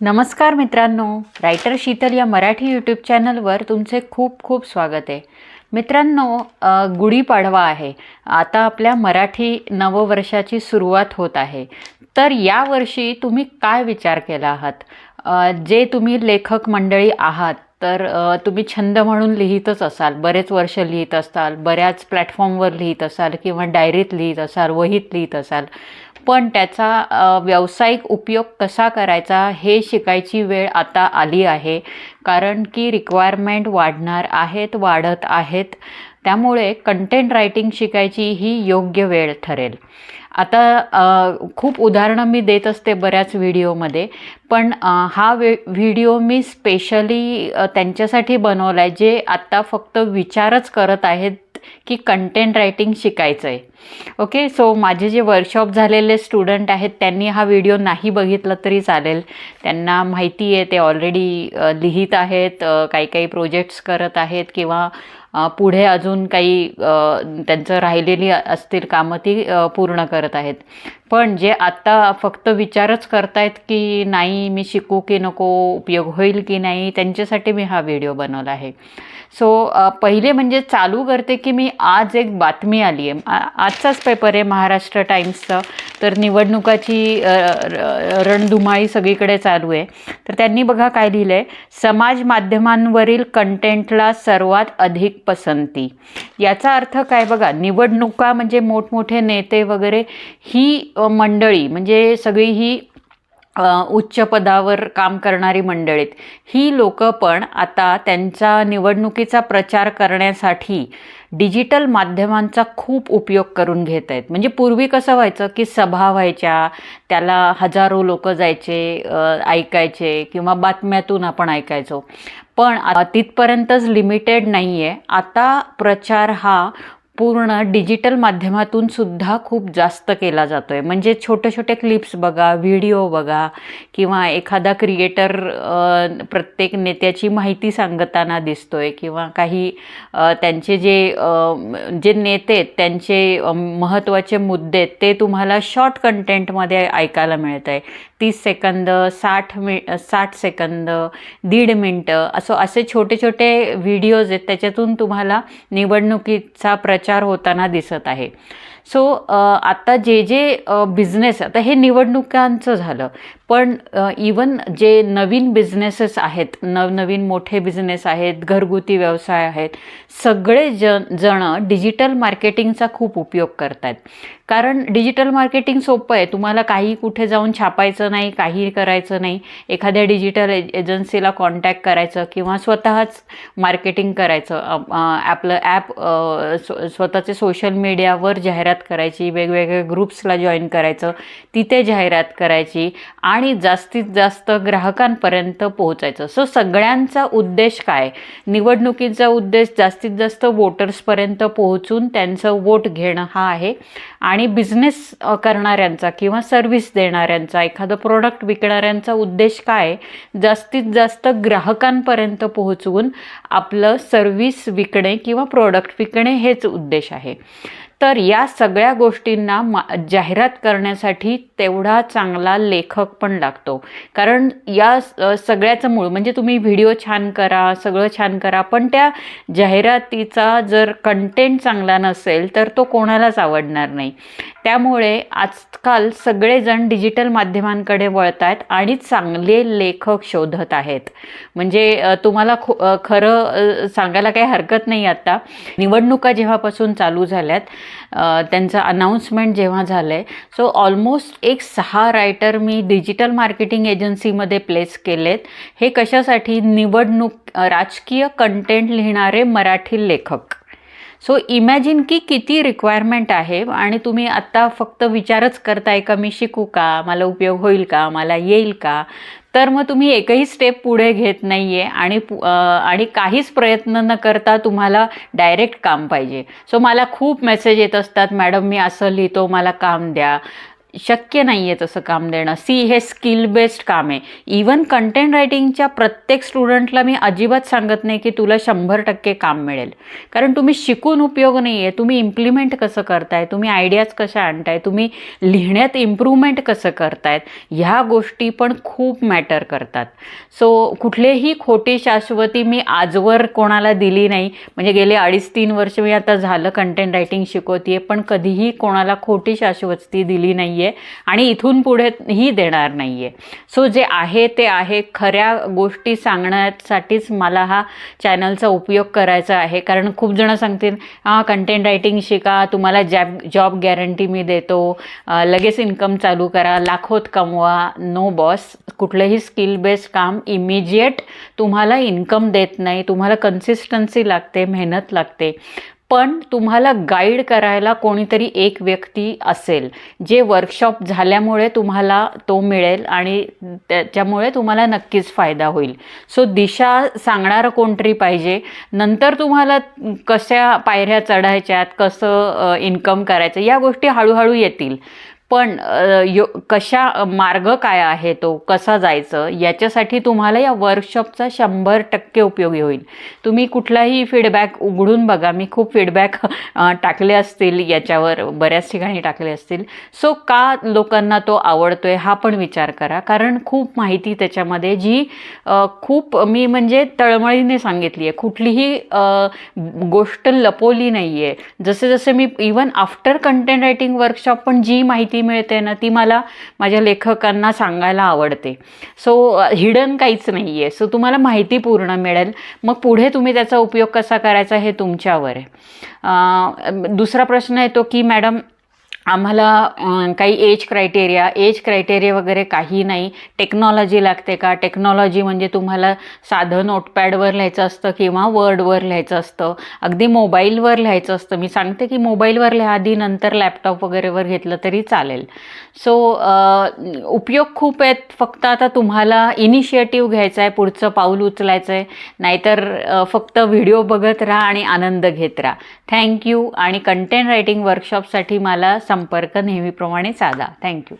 नमस्कार मित्रांनो रायटर शीतल या मराठी यूट्यूब चॅनलवर तुमचे खूप खूप स्वागत आहे. मित्रांनो गुढीपाडवा आहे. आता आपल्या मराठी नववर्षाची सुरुवात होत आहे. तर यावर्षी तुम्ही काय विचार केला आहात? जे तुम्ही लेखक मंडळी आहात तर तुम्ही छंद म्हणून लिहितच असाल बरेच वर्ष लिहित असाल बऱ्याच प्लॅटफॉर्मवर लिहित असाल किंवा डायरीत लिहित असाल वहीत लिहित असाल. पण त्याचा व्यावसायिक उपयोग कसा करायचा हे शिकायची वेळ आता आली आहे. कारण की रिक्वायरमेंट वाढणार आहेत वाढत आहेत. त्यामुळे कंटेंट रायटिंग शिकायची ही योग्य वेळ ठरेल. आता खूप उदाहरणं मी देत असते बऱ्याच व्हिडिओमध्ये पण हा वे व्हिडिओ मी स्पेशली त्यांच्यासाठी बनवला आहे जे आत्ता फक्त विचारच करत आहेत की कंटेंट रायटिंग शिकायचं आहे ओके सो माझे जे वर्कशॉप झालेले स्टुडंट आहेत त्यांनी हा व्हिडिओ नाही बघितला तरी चालेल. त्यांना माहिती आहे ते ऑलरेडी लिहित आहेत काही काही प्रोजेक्ट्स करत आहेत किंवा पुढे अजून काही त्यांचं राहिलेली असतील कामं ती पूर्ण करत आहेत. पण जे आत्ता फक्त विचारच करतायत की नाही मी शिकू की नको उपयोग होईल की नाही त्यांच्यासाठी मी हा व्हिडिओ बनवला आहे. सो पहिले म्हणजे चालू करते की मी आज एक बातमी आली आहे. आजचाच पेपर आहे महाराष्ट्र टाईम्सचं तर निवडणुकाची र- रणधुमाळी सगळीकडे चालू आहे. तर त्यांनी बघा काय लिहिलं आहे समाज माध्यमांवरील कंटेंटला सर्वात अधिक पसंती. याचा अर्थ काय बघा निवडणुका म्हणजे मोठमोठे नेते वगैरे ही मंडळी म्हणजे सगळी ही उच्च पदावर काम करणारी मंडळीत. ही लोक पण आता त्यांचा निवडणुकीचा प्रचार करण्यासाठी डिजिटल माध्यमांचा खूप उपयोग करून घेत आहेत. म्हणजे पूर्वी कसं व्हायचं की सभा व्हायच्या त्याला हजारो लोक जायचे ऐकायचे किंवा बातम्यातून आपण ऐकायचो. पण तिथपर्यंतच लिमिटेड नाही आहे आता प्रचार हा पूर्ण डिजिटल माध्यमातून सुद्धा खूप जास्त केला जातो आहे म्हणजे छोटे छोटे क्लिप्स बघा व्हिडिओ बघा किंवा एखादा क्रिएटर प्रत्येक नेत्याची माहिती सांगताना दिसतो आहे किंवा काही त्यांचे जे जे नेते आहेत त्यांचे महत्त्वाचे मुद्दे आहेत ते तुम्हाला शॉर्ट कंटेंटमध्ये ऐकायला मिळत आहे तीस सेकंद साठ मि साठ सेकंद दीड मिनटं असं असे छोटे छोटे व्हिडिओज आहेत त्याच्यातून तुम्हाला निवडणुकीचा प्रचार होताना दिसत आहे. सो आता जे जे बिझनेस आता हे निवडणुकांचं झालं. पण इवन जे नवीन बिझनेसेस आहेत नवनवीन मोठे बिझनेस आहेत घरगुती व्यवसाय आहेत सगळे ज जणं डिजिटल मार्केटिंगचा खूप उपयोग करत आहेत कारण डिजिटल मार्केटिंग सोपं आहे. तुम्हाला काही कुठे जाऊन छापायचं नाही काही करायचं नाही. एखाद्या डिजिटल ए एजन्सीला कॉन्टॅक्ट करायचं किंवा स्वतःच मार्केटिंग करायचं. आपलं ॲप स्वतःचे सोशल मीडियावर जाहिरात करायची वेगवेगळ्या ग्रुप्सला जॉईन करायचं तिथे जाहिरात करायची. आणि जास्तीत जास्त ग्राहकांपर्यंत पोहोचायचं. सो सगळ्यांचा उद्देश काय? निवडणुकीचा उद्देश जास्तीत जास्त वोटर्सपर्यंत पोहोचून त्यांचं वोट घेणं हा आहे. आणि बिझनेस करणाऱ्यांचा किंवा सर्व्हिस देणाऱ्यांचा एखादं प्रोडक्ट विकणाऱ्यांचा उद्देश काय? जास्तीत जास्त ग्राहकांपर्यंत पोहोचवून आपलं सर्व्हिस विकणे किंवा प्रोडक्ट विकणे हेच उद्देश आहे. तर या सगळ्या गोष्टींना मा जाहिरात करण्यासाठी तेवढा चांगला लेखक पण लागतो. कारण या सगळ्याचं मूळ म्हणजे तुम्ही व्हिडिओ छान करा सगळं छान करा पण त्या जाहिरातीचा जर कंटेंट चांगला नसेल तर तो कोणालाच आवडणार नाही. त्यामुळे आजकाल सगळेजण डिजिटल माध्यमांकडे वळत आहेत आणि चांगले लेखक शोधत आहेत. म्हणजे तुम्हाला खो खरं सांगायला काही हरकत नाही आता. निवडणुका जेव्हापासून चालू झाल्यात त्यांचं अनाऊन्समेंट जेव्हा झालं आहे सो ऑलमोस्ट एक सहा रायटर मी डिजिटल मार्केटिंग एजन्सीमध्ये प्लेस केलेत. हे कशासाठी? निवडणूक राजकीय कंटेंट लिहिणारे मराठी लेखक. सो इमॅजिन की किती रिक्वायरमेंट आहे आणि तुम्ही आत्ता फक्त विचारच करताय का मी शिकू का? मला उपयोग होईल का? मला येईल का? तर मग तुम्ही एकही स्टेप पुढे घेत नाही आहे आणि आणि काहीच प्रयत्न न करता तुम्हाला डायरेक्ट काम पाहिजे. सो मला खूप मेसेज येत असतात मॅडम मी असं लिहितो मला काम द्या. शक्य नाही आहे तसं काम देणं. सी हे स्किल बेस्ड काम आहे. इवन कंटेंट रायटिंगच्या प्रत्येक स्टुडंटला मी अजिबात सांगत नाही की तुला शंभर टक्के काम मिळेल. कारण तुम्ही शिकून उपयोग नाही आहे तुम्ही इम्प्लिमेंट कसं करताय? तुम्ही आयडियाज कशा आणताय? तुम्ही लिहिण्यात इम्प्रूव्हमेंट कसं करतायत? ह्या गोष्टी पण खूप मॅटर करतात. सो कुठलेही खोटी शाश्वती मी आजवर कोणाला दिली नाही. म्हणजे गेले अडीच तीन वर्ष मी आता झालं कंटेंट रायटिंग शिकवते पण कधीही कोणाला खोटी शाश्वती दिली नाही आहे आणि इथून पुढेही देणार नाही आहे सो जे आहे ते आहे. खऱ्या गोष्टी सांगण्यासाठीच मला हा चॅनलचा उपयोग करायचा आहे. कारण खूप जणं सांगतील हां कंटेंट रायटिंग शिका तुम्हाला जॅब जॉब गॅरंटी मी देतो. लगेच इन्कम चालू करा लाखोत कमवा. नो बॉस कुठलंही स्किल बेस्ड काम इमिजिएट तुम्हाला इन्कम देत नाही. तुम्हाला कन्सिस्टन्सी लागते मेहनत लागते. पण तुम्हाला गाईड करायला कोणीतरी एक व्यक्ती असेल जे वर्कशॉप झाल्यामुळे तुम्हाला तो मिळेल आणि त्याच्यामुळे तुम्हाला नक्कीच फायदा होईल. सो दिशा सांगणारं कोणतरी पाहिजे. नंतर तुम्हाला कशा पायऱ्या चढायच्यात कसं इन्कम करायचं या गोष्टी हळूहळू येतील. पण यो कशा मार्ग काय आहे तो कसा जायचं याच्यासाठी तुम्हाला या वर्कशॉपचा शंभर टक्के उपयोगी होईल. तुम्ही कुठलाही फीडबॅक उघडून बघा. मी खूप फीडबॅक टाकले असतील याच्यावर बऱ्याच ठिकाणी टाकले असतील. सो का लोकांना तो आवडतो आहे हा पण विचार करा. कारण खूप माहिती त्याच्यामध्ये जी खूप मी म्हणजे तळमळीने सांगितली आहे कुठलीही गोष्ट लपवली नाही आहे जसे जसे मी even after content writing workshop पण जी माहिती मिळते ना ती मला माझ्या लेखकांना सांगायला आवडते. सो हिडन काहीच नाही आहे सो तुम्हाला माहिती पूर्ण मिळेल. मग पुढे तुम्ही त्याचा उपयोग कसा करायचा हे तुमच्यावर आहे. दुसरा प्रश्न येतो की मॅडम आम्हाला काही एज क्रायटेरिया एज क्रायटेरिया वगैरे काही नाही. टेक्नॉलॉजी लागते का? टेक्नॉलॉजी म्हणजे तुम्हाला साधं नोटपॅडवर लिहायचं असतं किंवा वर्डवर लिहायचं असतं. अगदी मोबाईलवर लिहायचं असतं. मी सांगते की मोबाईलवर लिहा आधी नंतर लॅपटॉप वगैरेवर घेतलं तरी चालेल. सो उपयोग खूप आहेत. फक्त आता तुम्हाला इनिशिएटिव्ह घ्यायचा आहे पुढचं पाऊल उचलायचं आहे नाहीतर फक्त व्हिडिओ बघत राहा आणि आनंद घेत राहा. थँक्यू आणि कंटेंट रायटिंग वर्कशॉपसाठी मला संपर्क नेहमीप्रमाणे साधा. थँक्यू